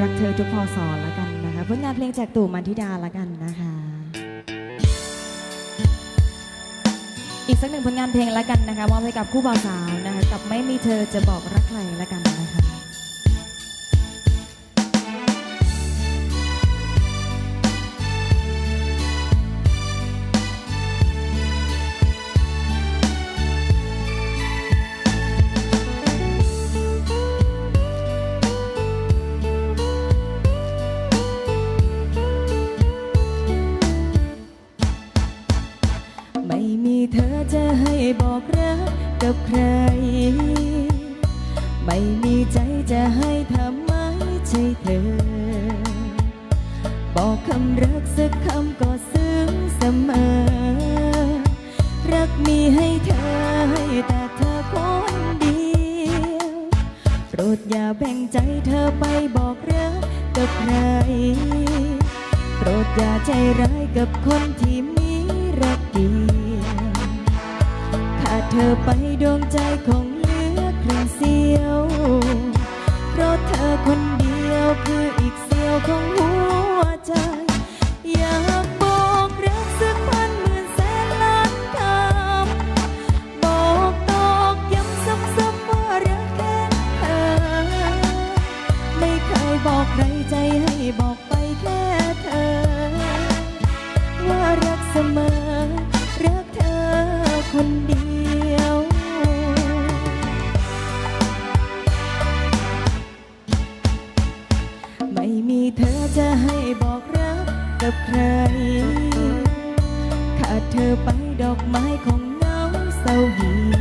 รักเธอทุกพอสอนละกันนะคะผลงานเพลงจากตู่มันทิดาละกันนะคะ อีกสักหนึ่งผลงานเพลงละกันนะคะมอบให้กับคู่บ่าวสาวนะคะกับไม่มีเธอจะบอกรักใครละกันนะคะ อจะให้บอกรักกับใคร ไม่มีใจจะให้ทำไมใช่เธอ บอกคำรักสักคำก็ซึ้งเสมอ รักมีให้เธอให้แต่เธอคนเดียวโปรดอย่าแบ่งใจเธอไปบอกรักกับใคร โปรดอย่าใจร้ายกับคนที่มีรักดี เธอไปดวงใจของเหลือครึ่งเสียว เพราะเธอคนเดียวคืออีกเสี้ยวของหัวใจ กับใคร ขาดเธอไปดอกไม้ของเงาเศร้าเหีย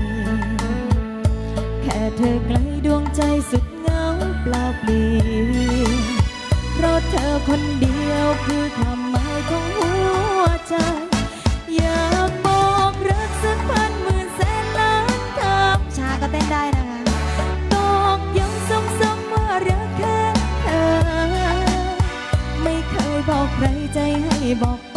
แค่เธอไกลดวงใจสุดเหงาเปล่าเปลี่ยนเพราะเธอคนเดียวคือคว บอก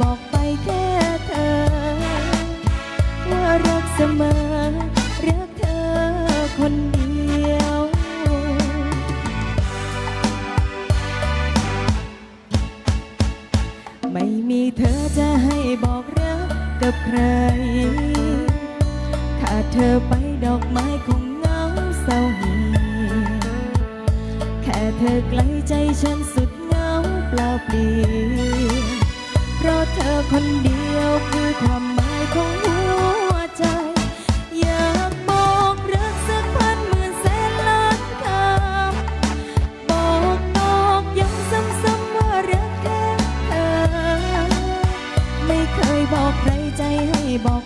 บอกไปแค่เธอ ว่ารักเสมอ รักเธอคนเดียว ไม่มีเธอจะให้บอกรักกับใครขาเธอไปดอกไม้คงเหงาเศร้าเหียแค่เธอไกลใจฉันสุดเหงาเปล่าเปลี่ยว เพราะเธอคนเดียวคือความหมายของหัวใจ อยากบอกรักสักพันหมื่นแสนล้านคำบอกตอกย้ำซ้ำๆว่ารักแค่เธอ ไม่เคยบอกใครใจให้บอก